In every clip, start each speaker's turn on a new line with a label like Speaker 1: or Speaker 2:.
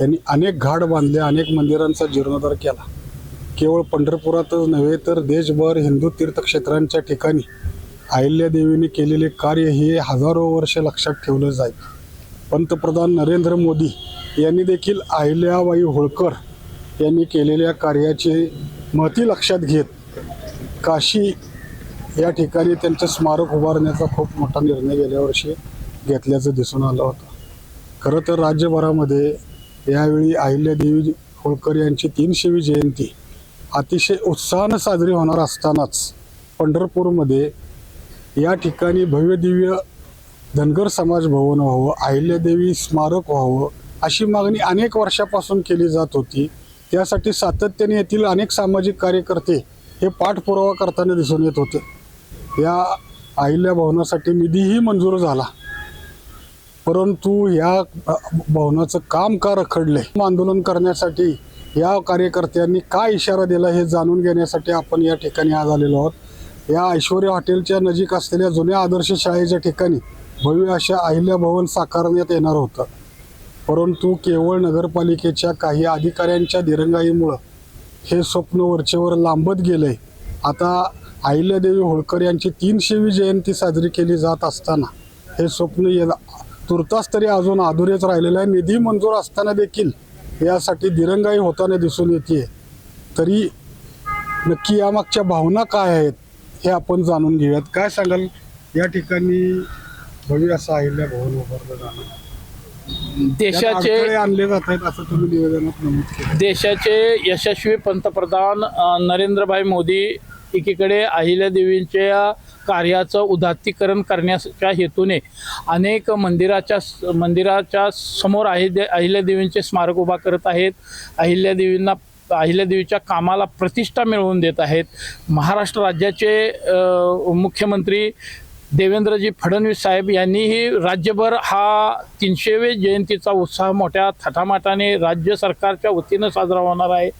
Speaker 1: यांनी अनेक घाट बांधले अनेक मंदिरांचा जीर्णोद्धार केला. केवळ पंढरपुरातच नव्हे तर देशभर हिंदू तीर्थक्षेत्रांच्या ठिकाणी अहिल्यादेवीने केलेले कार्य हे हजारो वर्ष लक्षात ठेवलं जाईल. पंतप्रधान नरेंद्र मोदी यांनी देखील अहिल्याबाई होळकर यांनी केलेल्या कार्याचे महती लक्षात घेत काशी या ठिकाणी त्यांचं स्मारक उभारण्याचा खूप मोठा निर्णय गेल्या वर्षी घेतल्याचं दिसून आलं होतं. खरं तर राज्यभरामध्ये यावेळी अहिल्यादेवी होळकर यांची तीनशेवी जयंती. अतिशय उत्साहानं साजरी होणार असतानाच पंढरपूरमध्ये या ठिकाणी भव्य दिव्य धनगर समाज भवन व्हावं अहिल्यादेवी स्मारक व्हावं अशी मागणी अनेक वर्षापासून केली जात होती. त्यासाठी सातत्याने येथील अनेक सामाजिक कार्यकर्ते हे पाठपुरावा करताना दिसून येत होते. या अहिल्या भवनासाठी निधीही मंजूर झाला. परंतु या भवनाचं काम का रखडले आंदोलन करण्यासाठी या कार्यकर्त्यांनी काय इशारा दिला हे जाणून घेण्यासाठी आपण या ठिकाणी आज आलेलो आहोत. या ऐश्वर्या हॉटेलच्या नजीक असलेल्या जुन्या आदर्श शाळेच्या ठिकाणी भव्य अशा अहिल्या भवन साकारण्यात येणार होतं. परंतु केवळ नगरपालिकेच्या काही अधिकाऱ्यांच्या दिरंगाईमुळं हे स्वप्न वरचेवर लांबत गेलंय. आता अहिल्यादेवी होळकर यांची तीनशेवी जयंती साजरी केली जात असताना हे स्वप्न ये तुर्तास तरी अजून अधुरेच राहिलेलं आहे. निधी मंजूर असताना देखील यासाठी दिरंगाई होताना दिसून येते तरी नक्की यामागच्या भावना काय आहेत हे आपण जाणून घेऊयात. काय सांगाल? या ठिकाणी भव्य असं अहिल्या भवन उभारलं जाणार.
Speaker 2: देशाचे
Speaker 1: आणले जात आहेत असं तुम्ही निवेदनात नमूद केलं.
Speaker 2: देशाचे यशस्वी पंतप्रधान नरेंद्रभाई मोदी एकीकडे अहिल्यादेवींच्या कार्याचं उदात्तीकरण करण्याच्या हेतूने अनेक मंदिराच्या मंदिराच्या समोर अहिल्या अहिल्यादेवींचे स्मारक उभा करत आहेत. अहिल्यादेवींना अहिल्यादेवीच्या कामाला प्रतिष्ठा मिळवून देत आहेत. महाराष्ट्र राज्याचे मुख्यमंत्री देवेंद्रजी फडणवीस साहेब यांनीही राज्यभर हा तीनशेवे जयंतीचा उत्साह मोठ्या थाटामाटाने राज्य सरकारच्या वतीनं साजरा होणार आहे.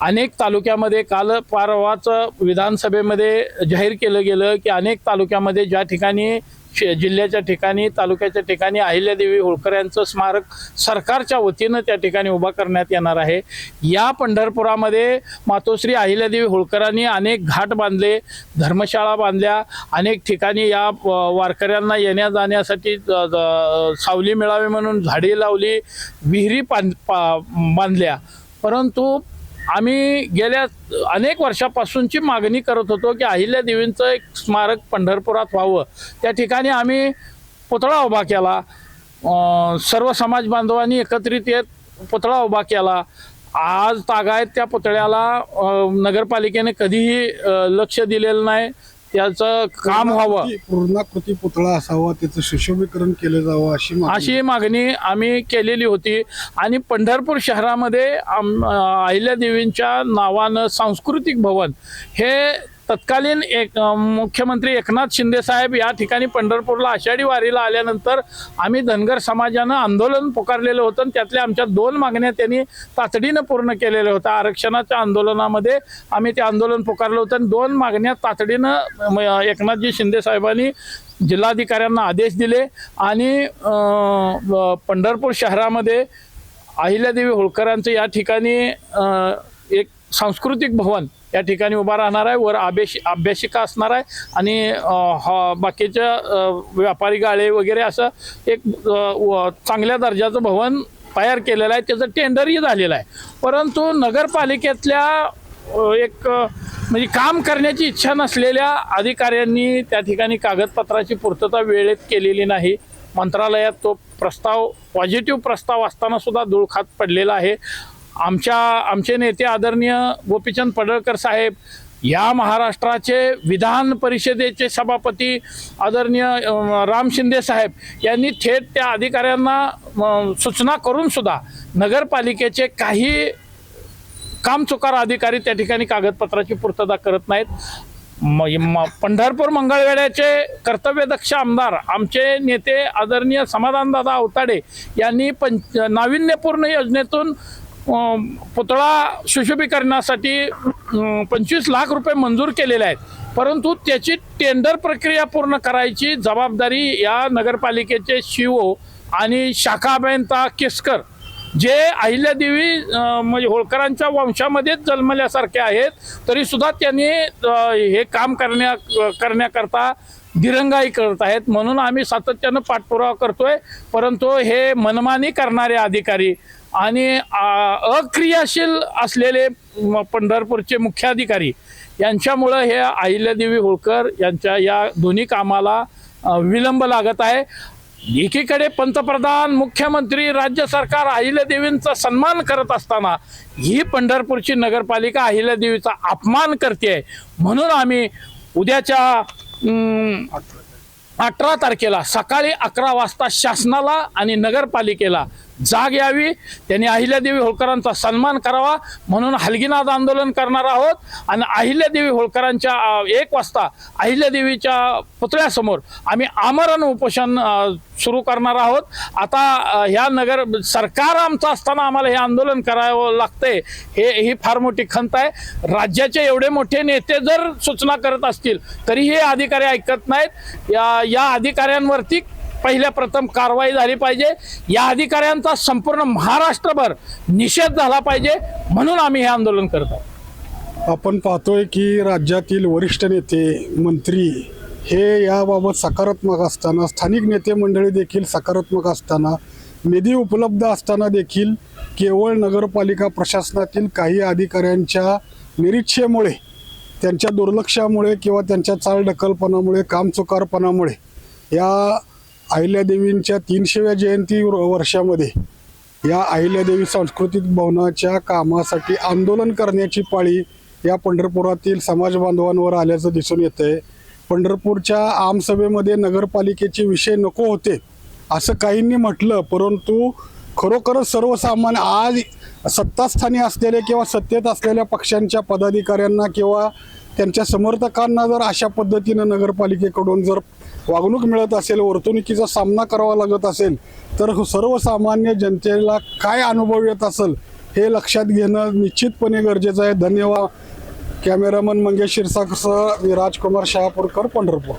Speaker 2: अनेक तालुक्यामध्ये काल पारवाचं विधानसभेमध्ये जाहीर केलं गेलं की अनेक तालुक्यामध्ये ज्या ठिकाणी शे- जिल्ह्याच्या ठिकाणी तालुक्याच्या ठिकाणी अहिल्यादेवी होळकर यांचं स्मारक सरकारच्या वतीनं त्या ठिकाणी उभा करण्यात येणार आहे. या पंढरपुरामध्ये मातोश्री अहिल्यादेवी होळकरांनी अनेक घाट बांधले धर्मशाळा बांधल्या अनेक ठिकाणी या वारकऱ्यांना येण्या जाण्यासाठी सावली मिळावी म्हणून झाडे लावली विहिरी पान पा बांधल्या. परंतु आम्ही गेल्या अनेक वर्षापासूनची मागणी करत होतो की अहिल्यादेवींचं एक स्मारक पंढरपुरात व्हावं. त्या ठिकाणी आम्ही पुतळा उभा केला. सर्व समाज बांधवांनी एकत्रित येत पुतळा उभा केला. आज तागायत त्या पुतळ्याला नगरपालिकेने कधीही लक्ष दिलेलं नाही. त्याचं काम व्हावं
Speaker 1: पूर्णाकृती- पूर्णाकृती पुतळा असावा त्याचं सुशोभीकरण केलं जावं अशी मागणी.
Speaker 2: अशी मागणी आम्ही केलेली होती. आणि पंढरपूर शहरामध्ये आम अहिल्यादेवींच्या नावानं सांस्कृतिक भवन हे तत्कालीन एक मुख्यमंत्री एकनाथ शिंदे साहेब या ठिकाणी पंढरपूरला आषाढी वारीला आल्यानंतर आम्ही धनगर समाजानं आंदोलन पुकारलेलं होतं आणि त्यातल्या आमच्या दोन मागण्या त्यांनी तातडीनं पूर्ण केलेल्या होत्या. आरक्षणाच्या आंदोलनामध्ये आम्ही ते आंदोलन पुकारलं होतं आणि दोन मागण्या तातडीनं म, एकनाथजी शिंदे साहेबांनी जिल्हाधिकाऱ्यांना आदेश दिले आणि पंढरपूर शहरामध्ये अहिल्यादेवी होळकरांचं या ठिकाणी एक सांस्कृतिक भवन या ठिकाणी उभा राहणार आहे. वर अभ्यास अभ्यासिका असणार आहे. आणि बाकीच्या व्यापारी गाळे वगैरे असं एक चांगल्या दर्जाचं भवन तयार केलेलं आहे. त्याचं टेंडरही झालेलं आहे. परंतु नगरपालिकेतल्या एक म्हणजे काम करण्याची इच्छा नसलेल्या अधिकाऱ्यांनी त्या ठिकाणी कागदपत्राची पूर्तता वेळेत केलेली नाही. मंत्रालयात तो प्रस्ताव पॉझिटिव्ह प्रस्ताव असताना सुद्धा धूळखात पडलेला आहे. आमच्या आमचे नेते आदरणीय गोपीचंद पडळकर साहेब या महाराष्ट्राचे विधान परिषदेचे सभापती आदरणीय राम शिंदे साहेब यांनी थेट त्या अधिकाऱ्यांना सूचना करून सुद्धा नगरपालिकेचे काही कामचुकार अधिकारी त्या ठिकाणी कागदपत्राची पूर्तता करत नाहीत. म- म- पंढरपूर मंगळवेड्याचे कर्तव्यदक्ष आमदार आमचे नेते आदरणीय समाधानदादा अवताडे यांनी पंच नाविन्यपूर्ण योजनेतून पुतळा सुशोभीकरणासाठी पंचवीस लाख रुपये मंजूर केलेले आहेत. परंतु त्याची टेंडर प्रक्रिया पूर्ण करायची जबाबदारी या नगरपालिकेचे शिवो आणि शाखा अभियंता केसकर जे अहिल्यादेवी म्हणजे होळकरांच्या वंशामध्येच जन्मल्यासारखे आहेत. तरीसुद्धा त्यांनी हे काम करण्या करण्याकरता दिरंगाई करत आहेत. म्हणून आम्ही सातत्यानं पाठपुरावा करतोय. परंतु हे मनमानी करणारे अधिकारी आणि अक्रियाशील असलेले पंढरपूरचे मुख्याधिकारी यांच्यामुळं हे अहिल्यादेवी होळकर यांच्या या दोन्ही कामाला विलंब लागत आहे. एकीकडे पंतप्रधान मुख्यमंत्री राज्य सरकार अहिल्यादेवींचा सन्मान करत असताना ही पंढरपूरची नगरपालिका अहिल्यादेवीचा अपमान करते म्हणून आम्ही उद्याच्या अठरा तारखेला सकाळी अकरा वाजता शासनाला आणि नगरपालिकेला जाग यावी. त्यांनी अहिल्यादेवी होळकरांचा सन्मान करावा म्हणून हलगीनाथ आंदोलन करणार आहोत. आणि अहिल्यादेवी होळकरांच्या एक वाजता अहिल्यादेवीच्या पुतळ्यासमोर आम्ही आमरण उपोषण सुरू करणार आहोत. आता ह्या नगर सरकार आमचं असताना आम्हाला हे आंदोलन करावं लागतंय. हे ही फार मोठी खंत आहे. राज्याचे एवढे मोठे नेते जर सूचना करत असतील तरी हे अधिकारी ऐकत नाहीत. या या अधिकाऱ्यांवरती पहिल्या प्रथम कारवाई झाली पाहिजे. या अधिकाऱ्यांचा संपूर्ण महाराष्ट्रभर निषेध झाला पाहिजे म्हणून आम्ही हे आंदोलन करत आहोत.
Speaker 1: आपण पाहतोय की राज्यातील वरिष्ठ नेते मंत्री हे याबाबत सकारात्मक असताना स्थानिक नेते मंडळी देखील सकारात्मक असताना निधी उपलब्ध असताना देखील केवळ नगरपालिका प्रशासनातील काही अधिकाऱ्यांच्या निरीक्षेमुळे त्यांच्या दुर्लक्षामुळे किंवा त्यांच्या चालढकलपणामुळे कामचुकारपणामुळे या अहिल्यादेवींच्या तीनशेव्या जयंती वर्षामध्ये या अहिल्यादेवी सांस्कृतिक भवनाच्या कामासाठी आंदोलन करण्याची पाळी या पंढरपुरातील समाज बांधवांवर आल्याचं दिसून येतंय. पंढरपूरच्या आमसभेमध्ये नगरपालिकेचे विषय नको होते असं काहींनी म्हटलं परंतु खरोखरच सर्वसामान्य आज सत्तास्थानी असलेले किंवा सत्तेत असलेल्या पक्षांच्या पदाधिकाऱ्यांना किंवा त्यांच्या समर्थकांना जर अशा पद्धतीनं नगरपालिकेकडून जर वागणूक मिळत असेल वर्तणुकीचा सामना करावा लागत असेल तर सर्वसामान्य जनतेला काय अनुभव येत असेल हे लक्षात घेणं निश्चितपणे गरजेचं आहे. धन्यवाद. कॅमेरामन मंगेश शिरसाकसह मी राजकुमार शहापूरकर पंढरपूर.